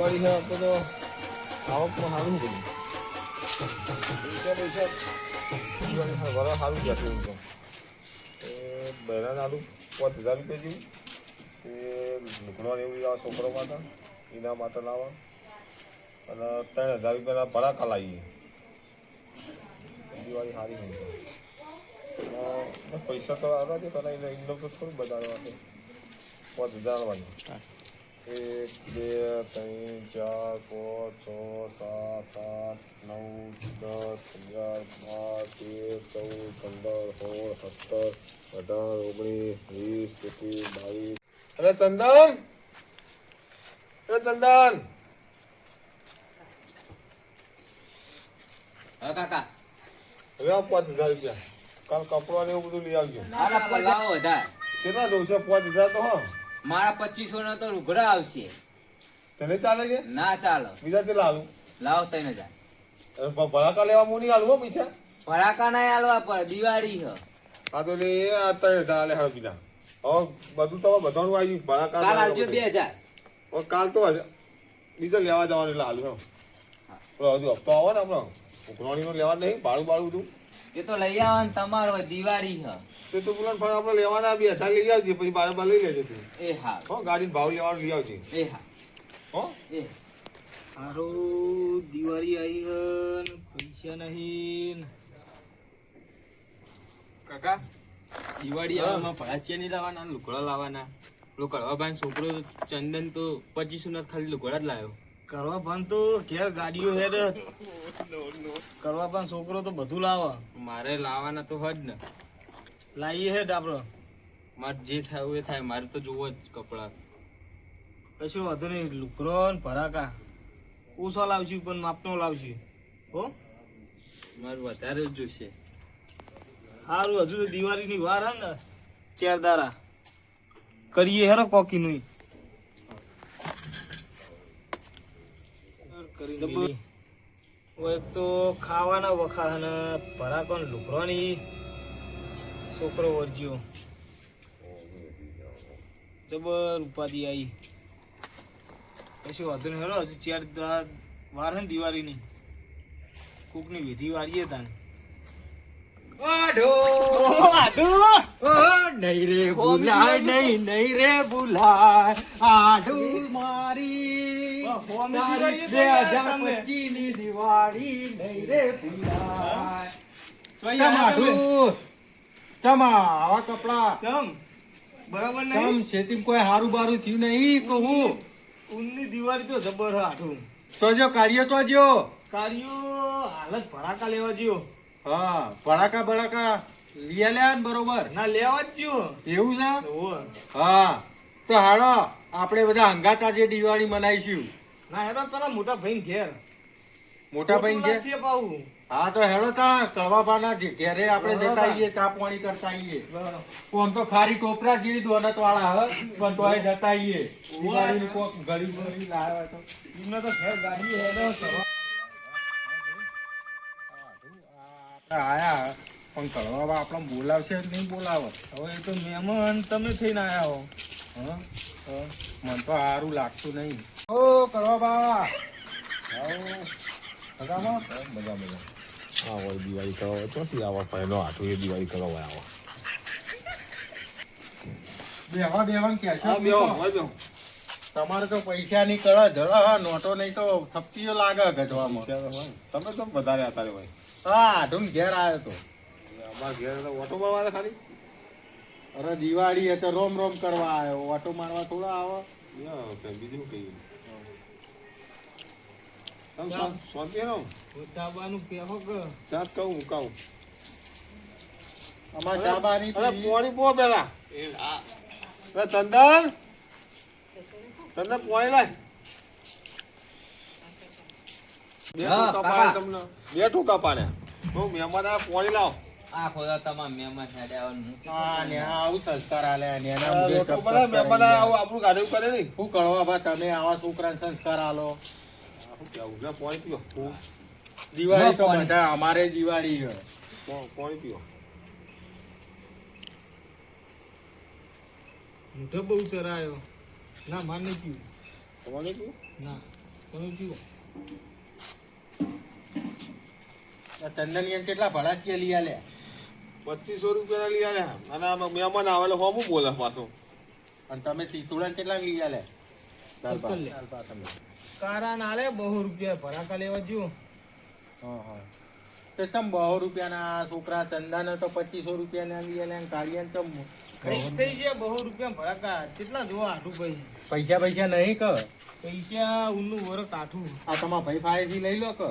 દિવાળી છે આપણે તો આવકમાં સારું બધું પૈસા પૈસા દિવાળી હા વરસ સારું જશે એવું તો. એ બહેરાને આલુ પાંચ હજાર રૂપિયા જેવું. તે લુકડવાનું એવું આ છોકરો માટે. એના માટે લાવવા. અને ત્રણ હજાર રૂપિયાના ભડાકા લાવીએ. દિવાળી સારી હોય પૈસા તો આવ્યા છે પહેલાં એને એમનો તો થોડું બતાવવા છે પાંચ હજાર આવવાની એક બે ત્રણ ચાર પાંચ છ સાત આઠ નવ દસ અગિયાર બાર તેર ચૌદ પંદર સોળ સત્તર અઢાર ઓગણીસ વીસ એકવીસ બાવીસ અરે ચંદન અરે ચંદન હા કાકા હવે આ પાંચ હજાર રૂપિયા કાલ કપડા ને એવું બધું લઈ આવજો કેટલા દઉં છે પાંચ હજાર તો હા મારા પચીસો નો તો રૂઘડા આવશે. તને ચાલે છે ના ચાલો. બીજા તે લાવું. લાવો તને જા. ભડાકા લેવા હું નહીં આલું હો પૈસા? ફરાકા ના આલવા પડે દિવાળી હ. આ તો લે આ તને આલે હવે બીજા. હવે બધું તો બધાનું આવી ભડાકા કાલ આવજો બે હજાર. હવે કાલ તો બીજા લેવા જવાનું એટલે આલું હો. હજુ હપ્તો આવો ને હમણાં. ઉઘરાણીનું લેવા નહીં ભાડું ભાડું બધું. એ તો લઈ આવવાનું તમારો દિવાળી હ. તે તું પેલા ફોન આપણે લેવાના બે હજાર લઈ આવજે પછી બારે બાર લઈ લેજે તું. એ હા. હો ગાડીનો ભાવ લેવાનું લઈ આવજે. એ હા. હો? એ. હારું દિવાળી આવી હન પૈસા નહીં કાકા? દિવાળી આવવામાં ભડાચિયા નહીં લાવવાના લુકડા લાવવાના. પેલો કડવાભાઈ છોકરો ચંદન તો પચીસો ના ખાલી લુકડા જ લાવ્યો. કરવા ભાન તો ઘેર ગાડીઓ હેડ કરવા ભાન છોકરો તો બધું લાવે. મારે લાવવાના તો હજ ને. લાવીએ હેઠ આપણો મારે જે થાય એ થાય મારે તો જોવો જ કપડા. કશું વધુ નહીં લુકરો ને ભરાકા ઓછો લાવશું પણ માપનો લાવશું હો? મારે વધારે જ જોઈશે સારું હજુ તો દિવાળીની વાર હે ને. ચાર દારા. કરીએ હેરો કોકીનું. એક તો ખાવાના વખા ને ભરાકો ને લુકરોની. છોકરો વર્જ્યો જબર ઉપાધિ આવી પછી વાંધો નહીં. હેરો હજી ચાર વાર હે દિવાળીની. કોકની વિધિ વાળીએ તાન નહીં રે ભૂલાય નહીં નહીં રે ભૂલાય. આઢું મારી. બે હજાર પચીસની દિવાળી નહીં રે ભૂલાય. ચમ આવા કપડા. ચમ બરાબર નહીં? ચમ શેતીમાં કોઈ હારું બારું થયું નહીં તો હું? ઊનની દિવાળી તો જબર હાથું તો જો કાર્યો તો જો. કાર્યો હાલત ભડાકા લેવા જ્યો. હા ભડાકા ભડાકા. લીયા લેવા ને બરોબર. ના લેવા જ જ્યો. એવું છે? હા. તો હાડો આપણે બધા હંગાતા જે દિવાળી મનાઈશું ના હેરો પેલા મોટા ભાઈ ઘેર. મોટા ભાઈ છે છે પાવું હા તો હેડો તા કળવાપાના જે ઘેરે આપણે જતા આવીએ ચા પાણી કરતા આવીએ. બરાબર. તો ખારી ટોપરા જેવી દોનત વાળા હ પણ તો જતા આવીએ. દિવાળીની કોક ગરીબ ગરીબ લાવ્યા તો. એમને તો ઘેર ગાડી. આપણે આયા પણ કળવા આપણે બોલાવશે નહીં બોલાવે. હવે એ તો મહેમાન તમે થઈને આયા હો. હા. મને તો સારું લાગતું નહીં. ઓ કળવા બા મજામાં? મજા મજા હોય દિવાળી કરવા ચોથી આવા પહેલો આઠું એ દિવાળી કરવા આવા બેવા બેવા કે હોય તમારે તો પૈસા ની કળા જરા હા નોટો નહીં તો થપતીઓ લાગે ગજવામાં હોય. તમે તો વધારે આતારે હોય હા ઢૂંઢ ઘેર આવ્યો તો અમારા ઘેર તો ઓટો મારવા ખાલી અરે દિવાળી એ તો રોમ રોમ કરવા આવ્યો ઓટો મારવા થોડા આવે બીજું કઈ તમે શાંતિ રહો ચાબાનું કહેવો કે? ચાત કહું મુકાવું અમાર ચાબાની અરે પોણી પો પેલા. અરે ચંદન ચંદન પોણી લાય. બે ટૂંકા. પાડે તમને. બે ટૂંકા પાડે બહુ મહેમાન આ પોણી લાવ. આ ખોદા તમામ મહેમાન હેડે આવવાનું. હા, ને આવું સંસ્કાર આલે ને એના મહેમાન આવું આપણું ગાડું કરે નહીં. શું કરવા બા તમે આવા છોકરાને સંસ્કાર આલો? શું કેવું લે પોણી પીઓ. દિવાળી તો પાણી. બધા અમારે દિવાળી છે. પો- પોણી પીઓ. બહુ ચરાયો. ના માર નહીં પીવું. તમારે પીવું? ના તમે કયો આ ચંદનિયા કેટલા ભડાકીએ લઈ આલ્યા? પચીસો રૂપિયા લઈ આવ્યા અને આ મહેમાન આવે એટલે હોમું બોલે પાછું. અને તમે તીતુડા કેટલા લઈ આલ્યા? તમે. કારા ના લે બહુ રૂપિયા ભરાકા લેવા જો હા, હા. તે તમ બહુ રૂપિયાના છોકરા ચંદાને તો પચીસો રૂપિયાના લઈ ને અને ને તો કઈ થઈ ગયા બહુ રૂપિયા ભરાકા. કેટલા જોવા આઠું ભાઈ. પૈસા પૈસા નહીં ક. પૈસા ઊનું વર્ક આઠું. આ તમારા ભાઈ ફાયથી લઈ લો કે.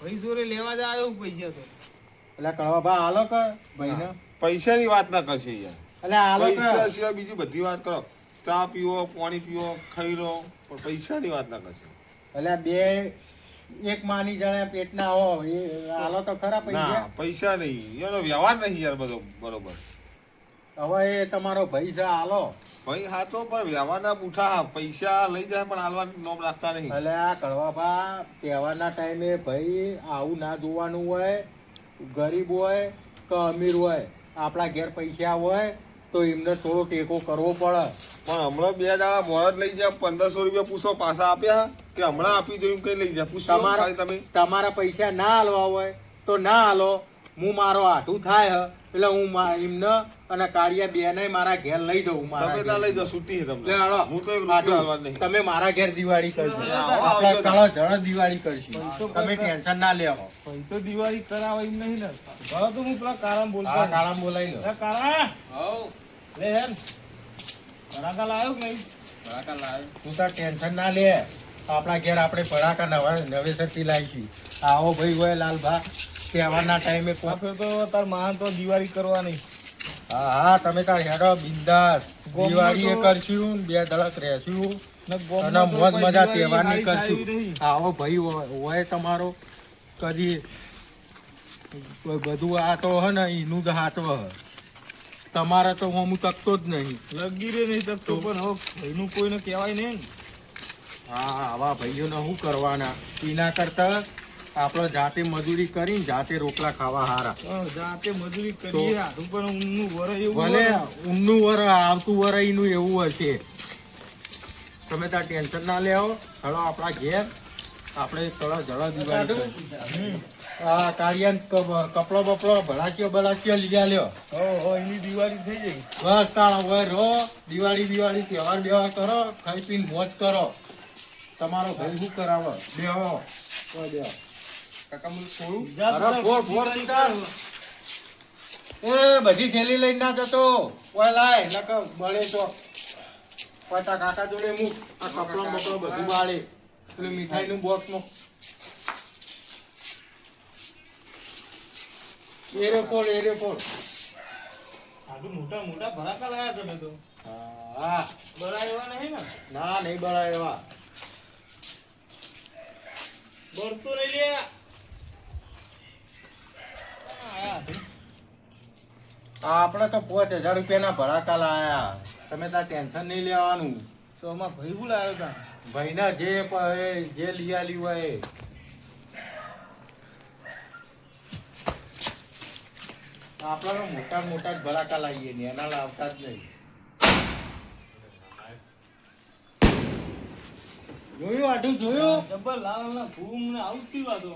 ભાઈ જોરે લેવા જ આવ્યો પૈસા તો. એટલે કળવા ભા હાલો ક ભાઈને. પૈસાની વાત ના કરશે યાર. એટલે હાલો પૈસા સિવાય બીજી બધી વાત કરો. ચા પીવો પાણી પીવો ખાઈ લો પણ પૈસાની વાત ના કરશે. એટલે બે એક માની જણા પેટના હો એ હાલો તો ખરા પૈસા. પૈસા નહીં. એનો વ્યવહાર નહીં યાર બધો બરોબર. હવે એ તમારો ભાઈ છે હાલો. ભાઈ હા તો પણ વ્યવહારના બુઠા પૈસા લઈ જાય પણ હાલવા નોમ રાખતા નહીં. એટલે આ કડવાભા તહેવારના ટાઈમે ભાઈ આવું ના જોવાનું હોય ગરીબ હોય કે અમીર હોય આપણા ઘેર પૈસા હોય તો એમને થોડો ટેકો કરવો પડે. પણ હમણાં બે દાડા મોડ લઈ જાય પંદરસો રૂપિયા પૂછો પાછા આપ્યા. કે હમણાં આપી દો એમ કઈ લઈ જાય પૂછો ખાલી તમે. તમારા પૈસા ના હાલવા હોય તો ના હાલો. હું મારો આઠું થાય હ. એટલે હું એમને અને કાળિયા બેને મારા ઘેર લઈ દઉં મારા તમે ના લઈ જાઓ છૂટી છે તમને. હાલો. હું તો એક રૂપિયો હાલવા નહીં. તમે મારા ઘેર દિવાળી કરશો. આપણે કળો જળ દિવાળી કરશું. તમે ટેન્શન ના લેવો ભાઈ તો દિવાળી કરાવે એમ નહીં ને. ભલે તો હું પેલા કારામ બોલતો હા બોલાઈ લો. કારા. હઉ, લે હેમ. ભરાકા લાયો કે નહીં? લાવે. તું તાર ટેન્શન ના લે. આપણા ઘેર આપણે પડાકા નવા નવેસરથી લાવીશું આવો ભાઈ હોય લાલભા તહેવારના ટાઈમે આ તો તાર મહાન તો દિવાળી કરવાની. હા હા તમે તાર હેડો બિંદાસ. દિવાળી એ કરશું બે ધડક રહેશું. અને મોજ મજા તહેવારની હારી થાય એવી કરશું આવો ભાઈ હોય તમારો. કરીએ બધું આ તો હે ને એનું જ હાચવ હ. તમારે તો હું તકતો જ નહીં. લગી રે નહીં તકતો પણ હવે કોઈને કહેવાય નહીં. હા આવા ભાઈઓને શું કરવાના? એના કરતા આપણે જાતે મજૂરી કરીને જાતે રોટલા ખાવા હારા. જાતે મજૂરી કરીએ પણ ઊનનું વર એવું ભલે ઊનનું વર આવતું વર એનું એવું હશે. તમે ત્યાં ટેન્શન ના લેવો હળો આપણા ઘેર. આપણે થોડા જળા દિવાળી. આ કાળિયાન કપડો બપડો ભડાક્યો ભડાક્યો લીધા લ્યો. હો એની દિવાળી થઈ જાય બસ તાળા હવે રહો. દિવાળી દિવાળી તહેવાર બેવાર કરો. ખાઈ પીને મોજ કરો. તમારો ભાઈ શું કરાવો? બે કોઈ બે કાકા મને થોડું? અરે ફોર ફોર. એ બધી થેલી લઈને ના જતો. કોઈ લાય. નકર બળે તો પાછા કાકા જોડે મૂક. આ કપડો બપડો બધું બાળે પેલું મીઠાઈનું બોક્સનું એરે ફોડ એરે ફોડ. આટલું મોટા મોટા ભરાકા લાયા તમે તો. હા બરા એવા નહીં ને? ના નહીં એવા. બળતો નહીં લે. આપણે તો પાંચ હજાર રૂપિયાના ભડાકા લાયા તમે તાર ટેન્શન નહીં લેવાનું તો આમાં ભાઈ ભૂલ આવ્યો તા ભાઈના જે જે લઈ આલ્યું હોય એ. આપણે તો મોટા મોટા જ ભડાકા લાવીએ ને એના લાવતા જ નહીં જોયું આટલું જોયું? ડબલ લાલ ના ભૂમ ને આવતી વાતો.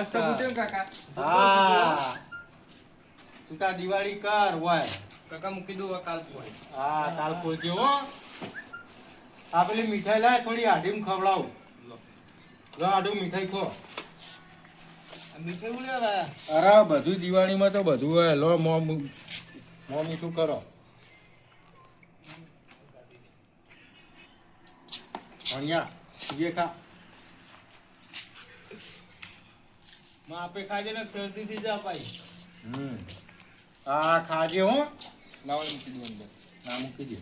મસ્ત ફૂટ્યું કાકા. હા. તું દિવાળી કર હોય. કાકા મૂકી દઉં કાલ પોય. હા કાલ ખોલજો હો. આ પેલી મીઠાઈ લાય થોડી આઢીમ ખવડાવ. લો. આઢું મીઠાઈ ખો. મીઠાઈ અરે બધું દિવાળીમાં તો બધું હોય. લો મો મો મીઠું કરો. અહીંયા ये ખા માં આપે ખાજે ને શરદી થી જા ભાઈ હમ આ ખાજે હો લાવો મૂકી દઉં અંદર. ના મૂકી દે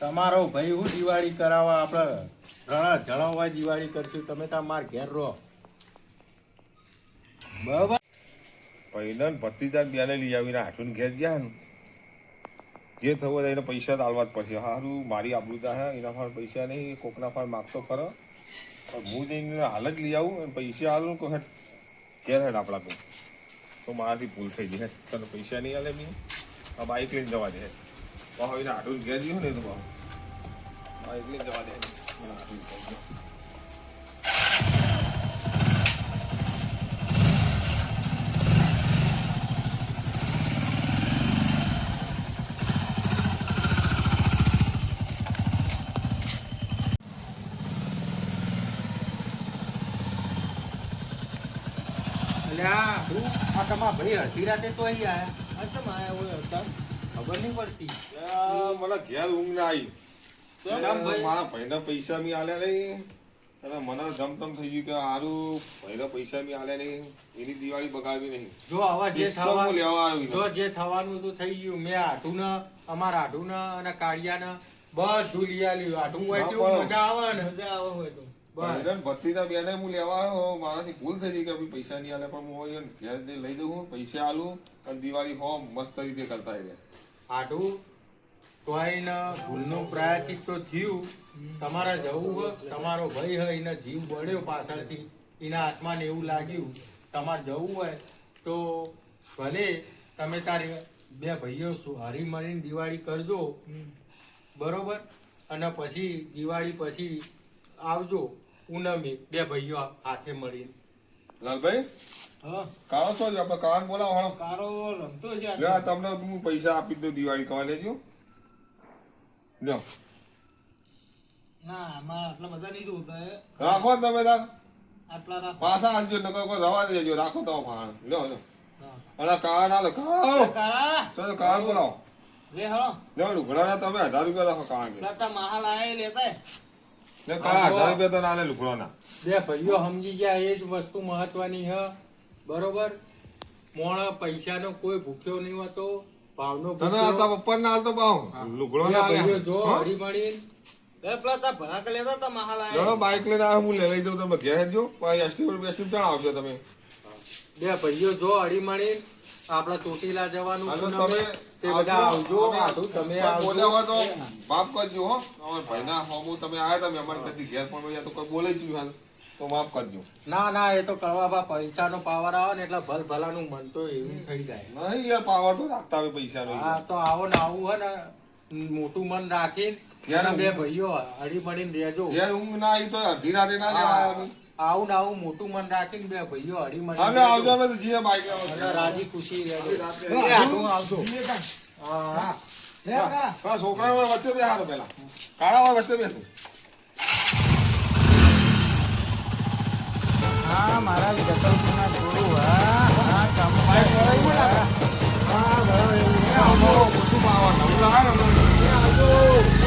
તમારો ભાઈ હું દિવાળી કરાવવા આપણે ઘણા જણાવવા દિવાળી કરશું. તમે તાર માર ઘેર રહો. બરાબર? પહેલા ભત્રીજા બેને લઈ આવીને હાથું ઘેર ગયા ને. જે થવું એને પૈસા તો આલવા જ પછી સારું મારી આબરૂતા હે, એના ફાળ પૈસા નહીં, કોકના ફાળ માગતો ખરો. પણ હું જઈને હાલ જ લઈ આવું અને પૈસા આલું તો હેઠ ઘેર હેઠ આપણા કોઈ તો મારાથી ભૂલ થઈ ગઈ હેઠ તને પૈસા નહીં આલે બી આ બાઈક લઈને જવા દે. હેઠ હવે જ ઘેર ગયો ને તો બાઈક લઈને જવા દે. અલ્યા હું આ તમારા ભાઈ અડધી રાતે તો અહીં આયા. આ ચમ હોય હતા? ખબર નહીં પડતી. મને ઘેર ઊંઘ ના આવી. ભાઈ? મારા ભાઈને પૈસા મી આલ્યા નહીં. અને મને જમતમ થઈ ગયું કે હારું ભાઈને પૈસા મી આલ્યા નહીં. એની દિવાળી બગાડવી નહીં. જો આવા જે થવાનું લેવા આવ્યો જો. જે થવાનું થઈ ગયું. મેં આઢું અમારા આઢું અને કાળિયાને બધું લઈ આલ્યું. આઢું હોય હા, મજા આવે ને? મજા આવે હોય તો. ભત્રીજા બેને હું લેવા આવ્યો મારાથી ભૂલ થઈ ગઈ કે ભાઈ પૈસા નહીં આલે પણ હું એને ઘેર લઈ દઉં પૈસા આલું અને દિવાળી હો મસ્ત રીતે કરતા રહ્યા આઢું તોય ભૂલનું પ્રાયચિત તો થયું. તમારે જવું હોય તમારો ભાઈ હોય એને જીવ બળ્યો પાછળથી. એના હાથમાં ને એવું લાગ્યું તમારે જવું હોય તો ભલે તમે તારે બે ભાઈઓ શું હરી મળીને દિવાળી કરજો. બરોબર? અને પછી દિવાળી પછી આવજો. પૂનમે બે ભાઈઓ હાથે મળીને. લાલભાઈ? હા. કાળો તો આપણે કાળાને બોલાવો હાલો. કારો રમતો છે લે આ તમને હું પૈસા આપી દઉં દિવાળી કવા લેજો. લ્યો. ના આમાં આટલા બધા નહીં જોતા રાખો તમે તાર. આટલા રાખો. પાછા આલજો નકર કોઈ રવા દેજો રાખો તમે ફાણ લ્યો લ્યો. હા. કાળા ના લો કાળો. કારા ચાલો કાળ બોલાવો. લે લ્યો તમે હજાર રૂપિયા રાખો કાળા કે મહાલ આયા લેતા. બે ભાઈઓ સમજી ગયા એ જ વસ્તુ મહત્વની હ. બરોબર? મોણ પૈસાનો કોઈ ભૂખ્યો નહીં હોતો ભાવનો તને ભૂખ્યો. હતા પપ્પા ના હાલતો પાહો લુગડો ના લે જો હા? હળી મળીને લે પેલા તા ભરાક લેતા તા મહાલ ચલો આયા બાઈક લઈને આવ્યો હું લઈ લઈ દઉં તમે ઘેર જો. આવશે તમે. બે ભાઈઓ જો હળી મળી આપડા ચોટીલા જવાનું તમે તે બધા આવજો. તમે તમે કોઈ હોય તો માફ કરજો હો. અમારા ભાઈના હોમું તમે આવ્યા તમે અમારે કદી ઘેર પણ વળ્યા તો કોઈ બોલે જ હાલ. તો માફ કરજો. ના ના એ તો કરવા પૈસાનો પાવર આવે ને એટલે ભલ ભલાનું મન તો એવું થઈ જાય. નહીં યાર પાવર તો રાખતા હોય હા તો આવો ને આવું હોય ને મોટું મન રાખીને બે ભાઈઓ હળી મળીને રહેજો. યાર ઊંઘ ના આવી તો અડધી રાતે ના હા, જવાનું આવું ને આવું મોટું મન રાખીને બે ભાઈઓ હળી મળીને અમે આવજો. અમે જીએ બાઈક અને રાજી ખુશી રહેજો. આવજો. હા. છોકરા વચ્ચે બે હારો પેલા કાળા વચ્ચે બે હા મારા વિકલ્પના થોડું હા. હા કામ હા બરાબર એવું. અમારો ઓછું પાવર નવું લાવે ને